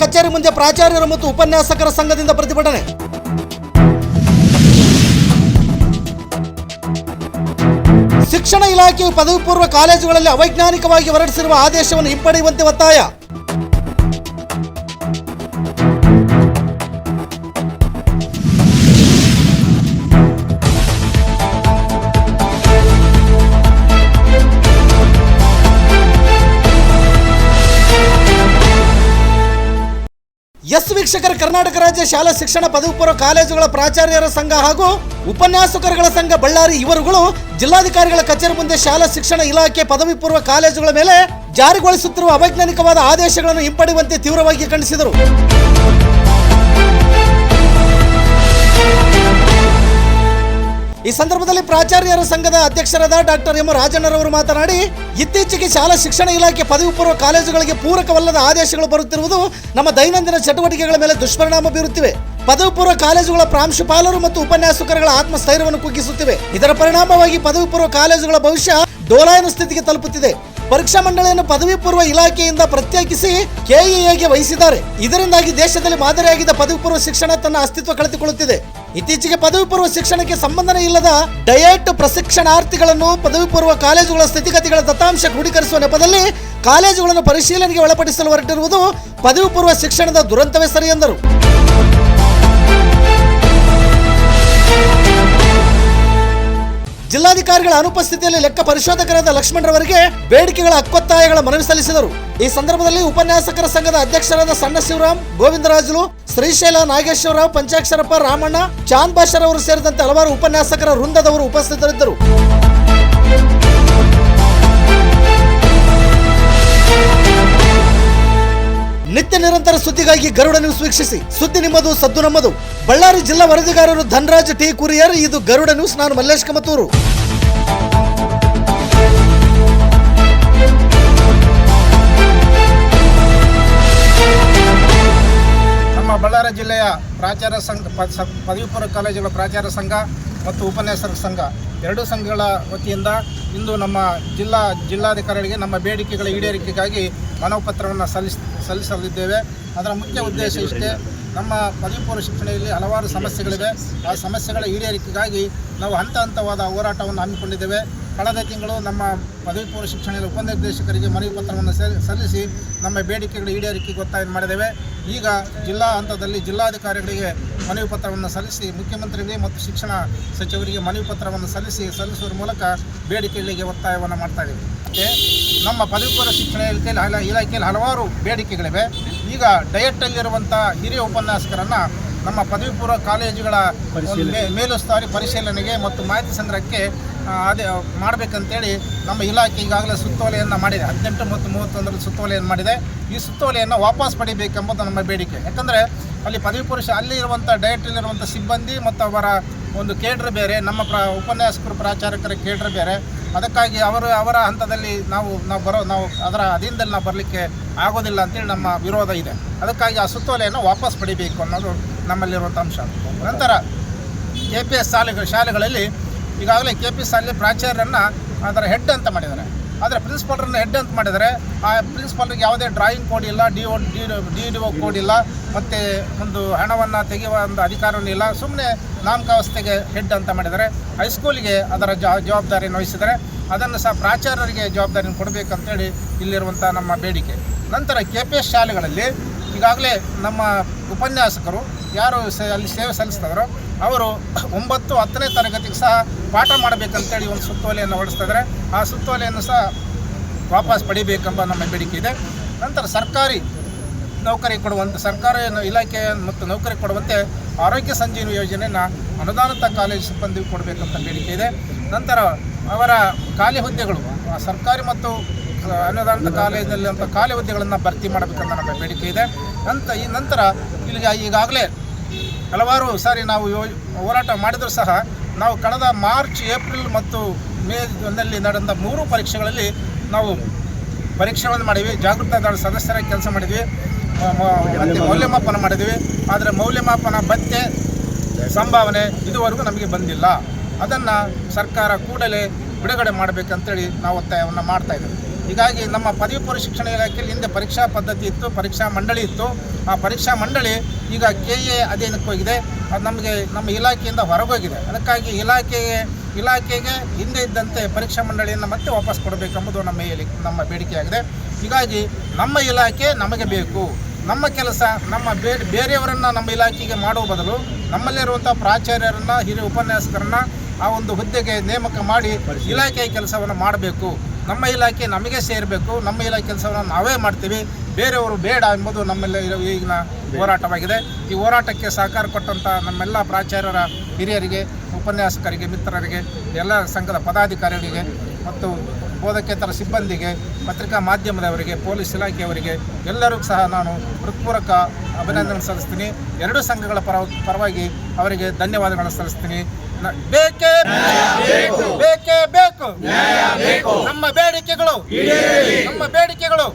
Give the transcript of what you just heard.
ಕಚೇರಿ ಮುಂದೆ ಪ್ರಾಚಾರ್ಯರು ಮತ್ತು ಉಪನ್ಯಾಸಕರ ಸಂಘದಿಂದ ಪ್ರತಿಭಟನೆ. ಶಿಕ್ಷಣ ಇಲಾಖೆಯು ಪದವಿ ಪೂರ್ವ ಕಾಲೇಜುಗಳಲ್ಲಿ ಅವೈಜ್ಞಾನಿಕವಾಗಿ ಹೊರಡಿಸಿರುವ ಆದೇಶವನ್ನು ಹಿಂಪಡೆಯುವಂತೆ ಒತ್ತಾಯ. ಎಸ್ ವೀಕ್ಷಕರ ಕರ್ನಾಟಕ ರಾಜ್ಯ ಶಾಲಾ ಶಿಕ್ಷಣ ಪದವಿ ಪೂರ್ವ ಕಾಲೇಜುಗಳ ಪ್ರಾಚಾರ್ಯರ ಸಂಘ ಹಾಗೂ ಉಪನ್ಯಾಸಕರುಗಳ ಸಂಘ ಬಳ್ಳಾರಿ ಇವರುಗಳು ಜಿಲ್ಲಾಧಿಕಾರಿಗಳ ಕಚೇರಿ ಮುಂದೆ ಶಾಲಾ ಶಿಕ್ಷಣ ಇಲಾಖೆ ಪದವಿ ಪೂರ್ವ ಕಾಲೇಜುಗಳ ಮೇಲೆ ಜಾರಿಗೊಳಿಸುತ್ತಿರುವ ಅವೈಜ್ಞಾನಿಕವಾದ ಆದೇಶಗಳನ್ನು ಹಿಂಪಡೆಯುವಂತೆ ತೀವ್ರವಾಗಿ ಖಂಡಿಸಿದರು. ಈ ಸಂದರ್ಭದಲ್ಲಿ ಪ್ರಾಚಾರ್ಯರ ಸಂಘದ ಅಧ್ಯಕ್ಷರಾದ ಡಾಕ್ಟರ್ ಎಂ ರಾಜಣ್ಣರವರು ಮಾತನಾಡಿ, ಇತ್ತೀಚೆಗೆ ಶಾಲಾ ಶಿಕ್ಷಣ ಇಲಾಖೆ ಪದವಿ ಪೂರ್ವ ಕಾಲೇಜುಗಳಿಗೆ ಪೂರಕವಲ್ಲದ ಆದೇಶಗಳು ಬರುತ್ತಿರುವುದು ನಮ್ಮ ದೈನಂದಿನ ಚಟುವಟಿಕೆಗಳ ಮೇಲೆ ದುಷ್ಪರಿಣಾಮ ಬೀರುತ್ತಿವೆ. ಪದವಿ ಪೂರ್ವ ಕಾಲೇಜುಗಳ ಪ್ರಾಂಶುಪಾಲರು ಮತ್ತು ಉಪನ್ಯಾಸಕರುಗಳ ಆತ್ಮಸ್ಥೈರ್ಯವನ್ನು ಕುಗ್ಗಿಸುತ್ತಿವೆ. ಇದರ ಪರಿಣಾಮವಾಗಿ ಪದವಿ ಪೂರ್ವ ಕಾಲೇಜುಗಳ ಭವಿಷ್ಯ ಡೋಲಾಯನ ಸ್ಥಿತಿಗೆ ತಲುಪುತ್ತಿದೆ. ಪರೀಕ್ಷಾ ಮಂಡಳಿಯನ್ನು ಪದವಿ ಪೂರ್ವ ಇಲಾಖೆಯಿಂದ ಪ್ರತ್ಯೇಕಿಸಿ ಕೆಇಎಗೆ ವಹಿಸಿದ್ದಾರೆ. ಇದರಿಂದಾಗಿ ದೇಶದಲ್ಲಿ ಮಾದರಿಯಾಗಿದ್ದ ಪದವಿ ಪೂರ್ವ ಶಿಕ್ಷಣ ತನ್ನ ಅಸ್ತಿತ್ವ ಕಳೆದುಕೊಳ್ಳುತ್ತಿದೆ. ಇತ್ತೀಚೆಗೆ ಪದವಿ ಪೂರ್ವ ಶಿಕ್ಷಣಕ್ಕೆ ಸಂಬಂಧನೇ ಇಲ್ಲದ ಡಯಟ್ ಪ್ರಶಿಕ್ಷಣಾರ್ಥಿಗಳನ್ನು ಪದವಿ ಪೂರ್ವ ಕಾಲೇಜುಗಳ ಸ್ಥಿತಿಗತಿಗಳ ದತ್ತಾಂಶ ಕ್ರೋಢೀಕರಿಸುವ ನೆಪದಲ್ಲಿ ಕಾಲೇಜುಗಳನ್ನು ಪರಿಶೀಲನೆಗೆ ಒಳಪಡಿಸಲು ಹೊರಟಿರುವುದು ಪದವಿ ಪೂರ್ವ ಶಿಕ್ಷಣದ ದುರಂತವೇ ಸರಿ ಎಂದರು. ಜಿಲ್ಲಾಧಿಕಾರಿಗಳ ಅನುಪಸ್ಥಿತಿಯಲ್ಲಿ ಲೆಕ್ಕ ಪರಿಶೋಧಕರಾದ ಲಕ್ಷ್ಮಣರವರಿಗೆ ಬೇಡಿಕೆಗಳ ಹಕ್ಕೊತ್ತಾಯಗಳ ಮನವಿ ಸಲ್ಲಿಸಿದರು. ಈ ಸಂದರ್ಭದಲ್ಲಿ ಉಪನ್ಯಾಸಕರ ಸಂಘದ ಅಧ್ಯಕ್ಷರಾದ ಸಣ್ಣ ಶಿವರಾಮ್, ಗೋವಿಂದರಾಜುಲು, ಶ್ರೀಶೈಲ ನಾಗೇಶ್ವರರಾವ್, ಪಂಚಾಕ್ಷರಪ್ಪ ರಾಮಣ್ಣ, ಚಾಂದ್ ಬಾಷರವರು ಸೇರಿದಂತೆ ಹಲವಾರು ಉಪನ್ಯಾಸಕರ ವೃಂದದವರು ಉಪಸ್ಥಿತರಿದ್ದರು. ನಿತ್ಯ ನಿರಂತರ ಸುದ್ದಿಗಾಗಿ ಗರುಡ ನ್ಯೂಸ್ ವೀಕ್ಷಿಸಿ. ಸುದ್ದಿ ನಿಮ್ಮದು, ಸದ್ದು ನಮ್ಮದು. ಬಳ್ಳಾರಿ ಜಿಲ್ಲಾ ವರದಿಗಾರರು ಧನರಾಜ್ ಟಿ. ಕುರಿಯರ್, ಇದು ಗರುಡ ನ್ಯೂಸ್. ನಾನು ಮಲ್ಲೇಶ್ ಕಮತೂರು. ನಮ್ಮ ಬಳ್ಳಾರಿ ಜಿಲ್ಲೆಯ ಪ್ರಾಚಾರ್ಯ ಸಂಘ ಪದವಿ ಪೂರ್ವ ಕಾಲೇಜುಗಳ ಪ್ರಾಚಾರ್ಯ ಸಂಘ ಮತ್ತು ಉಪನ್ಯಾಸಕ ಸಂಘ. ಎರಡೂ ಸಂಘಗಳ ವತಿಯಿಂದ ಇಂದು ನಮ್ಮ ಜಿಲ್ಲಾ ಜಿಲ್ಲಾಧಿಕಾರಿಗಳಿಗೆ ನಮ್ಮ ಬೇಡಿಕೆಗಳ ಈಡೇರಿಕೆಗಾಗಿ ಮನವಪತ್ರವನ್ನು ಸಲ್ಲಿಸ್, ಸಲ್ಲಿಸಲಿದ್ದೇವೆ. ಅದರ ಮುಖ್ಯ ಉದ್ದೇಶ ಇಷ್ಟೇ. ನಮ್ಮ ಪದವಿ ಪೂರ್ವ ಶಿಕ್ಷಣದಲ್ಲಿ ಹಲವಾರು ಸಮಸ್ಯೆಗಳಿವೆ. ಆ ಸಮಸ್ಯೆಗಳ ಈಡೇರಿಕೆಗಾಗಿ ನಾವು ಹಂತ ಹಂತವಾದ ಹೋರಾಟವನ್ನು ಹಮ್ಮಿಕೊಂಡಿದ್ದೇವೆ. ಕಳೆದ ತಿಂಗಳು ನಮ್ಮ ಪದವಿ ಪೂರ್ವ ಶಿಕ್ಷಣದ ಉಪನಿರ್ದೇಶಕರಿಗೆ ಮನವಿ ಪತ್ರವನ್ನು ಸಲ್ಲಿಸಿ ನಮ್ಮ ಬೇಡಿಕೆಗಳ ಈಡೇರಿಕೆಗೆ ಒತ್ತಾಯ ಮಾಡಿದ್ದೇವೆ. ಈಗ ಜಿಲ್ಲಾ ಹಂತದಲ್ಲಿ ಜಿಲ್ಲಾಧಿಕಾರಿಗಳಿಗೆ ಮನವಿ ಪತ್ರವನ್ನು ಸಲ್ಲಿಸಿ, ಮುಖ್ಯಮಂತ್ರಿಗಳಿಗೆ ಮತ್ತು ಶಿಕ್ಷಣ ಸಚಿವರಿಗೆ ಮನವಿ ಪತ್ರವನ್ನು ಸಲ್ಲಿಸಿ, ಸಲ್ಲಿಸುವ ಮೂಲಕ ಬೇಡಿಕೆಗಳಿಗೆ ಒತ್ತಾಯವನ್ನು ಮಾಡ್ತಾ ಇದ್ದೀವಿ. ನಮ್ಮ ಪದವಿ ಪೂರ್ವ ಶಿಕ್ಷಣ ಇಲಾಖೆಯಲ್ಲಿ ಹಲವಾರು ಬೇಡಿಕೆಗಳಿವೆ. ಈಗ ಡಯಟಲ್ಲಿರುವಂಥ ಹಿರಿಯ ಉಪನ್ಯಾಸಕರನ್ನು ನಮ್ಮ ಪದವಿ ಪೂರ್ವ ಕಾಲೇಜುಗಳ ಒಂದು ಮೇ- ಮೇಲುಸ್ತುವಾರಿ ಪರಿಶೀಲನೆಗೆ ಮತ್ತು ಮಾಹಿತಿ ಸಂಗ್ರಹಕ್ಕೆ ಅದೇ ಮಾಡಬೇಕಂತೇಳಿ ನಮ್ಮ ಇಲಾಖೆ ಈಗಾಗಲೇ ಸುತ್ತೋಲೆಯನ್ನು ಮಾಡಿದೆ. ಹದಿನೆಂಟು ಮತ್ತು ಮೂವತ್ತೊಂದರಲ್ಲಿ ಸುತ್ತೋಲೆಯನ್ನು ಮಾಡಿದೆ. ಈ ಸುತ್ತೋಲೆಯನ್ನು ವಾಪಸ್ ಪಡಿಬೇಕೆಂಬುದು ನಮ್ಮ ಬೇಡಿಕೆ. ಯಾಕಂದರೆ ಅಲ್ಲಿ ಪದವಿ ಪುರುಷ ಅಲ್ಲಿ ಇರುವಂಥ ಡಯಟಲ್ಲಿರುವಂಥ ಸಿಬ್ಬಂದಿ ಮತ್ತು ಅವರ ಒಂದು ಕೇಡ್ರ್ ಬೇರೆ ನಮ್ಮ ಪ್ರ ಉಪನ್ಯಾಸಕರು ಪ್ರಾಚಾರಕರ ಕೇಡ್ರ್ ಬೇರೆ ಅದಕ್ಕಾಗಿ ಅವರು ಅವರ ಹಂತದಲ್ಲಿ ನಾವು ನಾವು ಬರೋ, ನಾವು ಅದರ ಅಧೀನದಲ್ಲಿ ನಾವು ಬರಲಿಕ್ಕೆ ಆಗೋದಿಲ್ಲ ಅಂತೇಳಿ ನಮ್ಮ ವಿರೋಧ ಇದೆ. ಅದಕ್ಕಾಗಿ ಆ ಸುತ್ತೋಲೆಯನ್ನು ವಾಪಸ್ ಪಡಿಬೇಕು ಅನ್ನೋದು ನಮ್ಮಲ್ಲಿರುವಂಥ ಅಂಶ. ನಂತರ ಕೆ ಪಿ ಎಸ್ ಶಾಲೆ ಶಾಲೆಗಳಲ್ಲಿ ಈಗಾಗಲೇ ಕೆ ಪಿ ಎಸ್ ಶಾಲೆ ಪ್ರಾಚಾರ್ಯರನ್ನು ಅದರ ಹೆಡ್ ಅಂತ ಮಾಡಿದ್ದಾರೆ. ಆದರೆ ಪ್ರಿನ್ಸಿಪಾಲ್ರನ್ನ ಹೆಡ್ ಅಂತ ಮಾಡಿದರೆ ಆ ಪ್ರಿನ್ಸಿಪಾಲ್ರಿಗೆ ಯಾವುದೇ ಡ್ರಾಯಿಂಗ್ ಕೋಡ್ ಇಲ್ಲ D O D D D O code ಇಲ್ಲ, ಮತ್ತು ಒಂದು ಹಣವನ್ನು ತೆಗೆಯುವ ಒಂದು ಅಧಿಕಾರವೂ ಇಲ್ಲ. ಸುಮ್ಮನೆ ನಾಮಕಾವಸ್ಥೆಗೆ ಹೆಡ್ ಅಂತ ಮಾಡಿದ್ದಾರೆ. ಹೈಸ್ಕೂಲಿಗೆ ಅದರ ಜವಾಬ್ದಾರಿಯನ್ನು ವಹಿಸಿದರೆ ಅದನ್ನು ಸಹ ಪ್ರಾಚಾರ್ಯರಿಗೆ ಜವಾಬ್ದಾರಿಯನ್ನು ಕೊಡಬೇಕಂತೇಳಿ ಇಲ್ಲಿರುವಂಥ ನಮ್ಮ ಬೇಡಿಕೆ. ನಂತರ ಕೆ ಪಿ ಎಸ್ ಶಾಲೆಗಳಲ್ಲಿ ಈಗಾಗಲೇ ನಮ್ಮ ಉಪನ್ಯಾಸಕರು ಯಾರು ಸೇ ಅಲ್ಲಿ ಸೇವೆ ಸಲ್ಲಿಸ್ತಾರೋ ಅವರು ಒಂಬತ್ತು ಹತ್ತನೇ ತರಗತಿಗೆ ಸಹ ಪಾಠ ಮಾಡಬೇಕಂತೇಳಿ ಒಂದು ಸುತ್ತೋಲೆಯನ್ನು ಹೊರಡಿಸ್ತಾ ಇದ್ದಾರೆ ಆ ಸುತ್ತೋಲೆಯನ್ನು ಸಹ ವಾಪಸ್ ಪಡಿಬೇಕೆಂಬ ನಮ್ಮ ಬೇಡಿಕೆ ಇದೆ. ನಂತರ ಸರ್ಕಾರಿ ನೌಕರಿ ಕೊಡುವಂಥ ಸರ್ಕಾರಿ ಇಲಾಖೆ ಮತ್ತು ನೌಕರಿ ಕೊಡುವಂತೆ ಆರೋಗ್ಯ ಸಂಜೀವನಿ ಯೋಜನೆಯನ್ನು ಅನುದಾನಿತ ಕಾಲೇಜು ಸಿಬ್ಬಂದಿಗೆ ಕೊಡಬೇಕಂತ ಬೇಡಿಕೆ ಇದೆ. ನಂತರ ಅವರ ಖಾಲಿ ಹುದ್ದೆಗಳು ಸರ್ಕಾರಿ ಮತ್ತು ಅನುದಾನಿತ ಕಾಲೇಜಿನಲ್ಲಿ ಅಂತ ಖಾಲಿ ಹುದ್ದೆಗಳನ್ನು ಭರ್ತಿ ಮಾಡಬೇಕಂತ ನಮ್ಮ ಬೇಡಿಕೆ ಇದೆ. ನಂತರ ಈ ನಂತರ ಇಲ್ಲಿಗೆ ಈಗಾಗಲೇ ಹಲವಾರು ಸಾರಿ ನಾವು ಯೋ- ಹೋರಾಟ ಮಾಡಿದರೂ ಸಹ ನಾವು ಕಳೆದ ಮಾರ್ಚ್, ಏಪ್ರಿಲ್ ಮತ್ತು ಮೇ ನಲ್ಲಿ ನಡೆದ ಮೂರು ಪರೀಕ್ಷೆಗಳಲ್ಲಿ ನಾವು ಪರೀಕ್ಷೆಗಳನ್ನು ಮಾಡಿವಿ ಜಾಗೃತ ದಳ ಸದಸ್ಯರಾಗಿ ಕೆಲಸ ಮಾಡಿದ್ವಿ. ಮತ್ತೆ ಮೌಲ್ಯಮಾಪನ ಮಾಡಿದ್ವಿ. ಆದರೆ ಮೌಲ್ಯಮಾಪನ ಭತ್ಯೆ ಸಂಭಾವನೆ ಇದುವರೆಗೂ ನಮಗೆ ಬಂದಿಲ್ಲ. ಅದನ್ನು ಸರ್ಕಾರ ಕೂಡಲೇ ಬಿಡುಗಡೆ ಮಾಡಬೇಕಂತೇಳಿ ನಾವು ಒತ್ತಾಯವನ್ನು ಮಾಡ್ತಾ ಇದ್ದೇವೆ. ಹೀಗಾಗಿ ನಮ್ಮ ಪದವಿ ಪೂರ್ವ ಶಿಕ್ಷಣ ಇಲಾಖೆಯಲ್ಲಿ ಹಿಂದೆ ಪರೀಕ್ಷಾ ಪದ್ಧತಿ ಇತ್ತು, ಪರೀಕ್ಷಾ ಮಂಡಳಿ ಇತ್ತು. ಆ ಪರೀಕ್ಷಾ ಮಂಡಳಿ ಈಗ ಕೆ ಎ ಅಧೀನಕ್ಕೆ ಹೋಗಿದೆ. ಅದು ನಮಗೆ ನಮ್ಮ ಇಲಾಖೆಯಿಂದ ಹೊರಗೋಗಿದೆ. ಅದಕ್ಕಾಗಿ ಇಲಾಖೆಗೆ ಇಲಾಖೆಗೆ ಹಿಂದೆ ಇದ್ದಂತೆ ಪರೀಕ್ಷಾ ಮಂಡಳಿಯನ್ನು ಮತ್ತೆ ವಾಪಸ್ ಕೊಡಬೇಕೆಂಬುದು ನಮ್ಮ ಇಲ್ಲಿ ನಮ್ಮ ಬೇಡಿಕೆಯಾಗಿದೆ. ಹೀಗಾಗಿ ನಮ್ಮ ಇಲಾಖೆ ನಮಗೆ ಬೇಕು. ನಮ್ಮ ಕೆಲಸ, ನಮ್ಮ ಬೇ, ಬೇರೆಯವರನ್ನು ನಮ್ಮ ಇಲಾಖೆಗೆ ಮಾಡುವ ಬದಲು ನಮ್ಮಲ್ಲಿರುವಂಥ ಪ್ರಾಚಾರ್ಯರನ್ನು, ಹಿರಿಯ ಉಪನ್ಯಾಸಕರನ್ನ ಆ ಒಂದು ಹುದ್ದೆಗೆ ನೇಮಕ ಮಾಡಿ ಇಲಾಖೆಯ ಕೆಲಸವನ್ನು ಮಾಡಬೇಕು. ನಮ್ಮ ಇಲಾಖೆ ನಮಗೆ ಸೇರಬೇಕು. ನಮ್ಮ ಇಲಾಖೆ ಕೆಲಸವನ್ನು ನಾವೇ ಮಾಡ್ತೀವಿ. ಬೇರೆಯವರು ಬೇಡ ಎಂಬುದು ನಮ್ಮೆಲ್ಲ ಇರೋ ಈಗಿನ ಹೋರಾಟವಾಗಿದೆ. ಈ ಹೋರಾಟಕ್ಕೆ ಸಹಕಾರ ಕೊಟ್ಟಂಥ ನಮ್ಮೆಲ್ಲ ಪ್ರಾಚಾರ್ಯರ ಹಿರಿಯರಿಗೆ ಉಪನ್ಯಾಸಕರಿಗೆ ಮಿತ್ರರಿಗೆ ಎಲ್ಲ ಸಂಘದ ಪದಾಧಿಕಾರಿಗಳಿಗೆ ಮತ್ತು ಬೋಧಕೇತರ ಸಿಬ್ಬಂದಿಗೆ, ಪತ್ರಿಕಾ ಮಾಧ್ಯಮದವರಿಗೆ, ಪೊಲೀಸ್ ಇಲಾಖೆಯವರಿಗೆ ಎಲ್ಲರೂ ಸಹ ನಾನು ಹೃತ್ಪೂರ್ವಕ ಅಭಿನಂದನೆ ಸಲ್ಲಿಸ್ತೀನಿ. ಎರಡು ಸಂಘಗಳ ಪರ, ಪರವಾಗಿ ಅವರಿಗೆ ಧನ್ಯವಾದಗಳನ್ನು ಸಲ್ಲಿಸ್ತೀನಿ. ಬೇಕು, ಬೇಕೇ ಬೇಕು. ನಮ್ಮ ಬೇಡಿಕೆಗಳು ನಮ್ಮ ಬೇಡಿಕೆಗಳು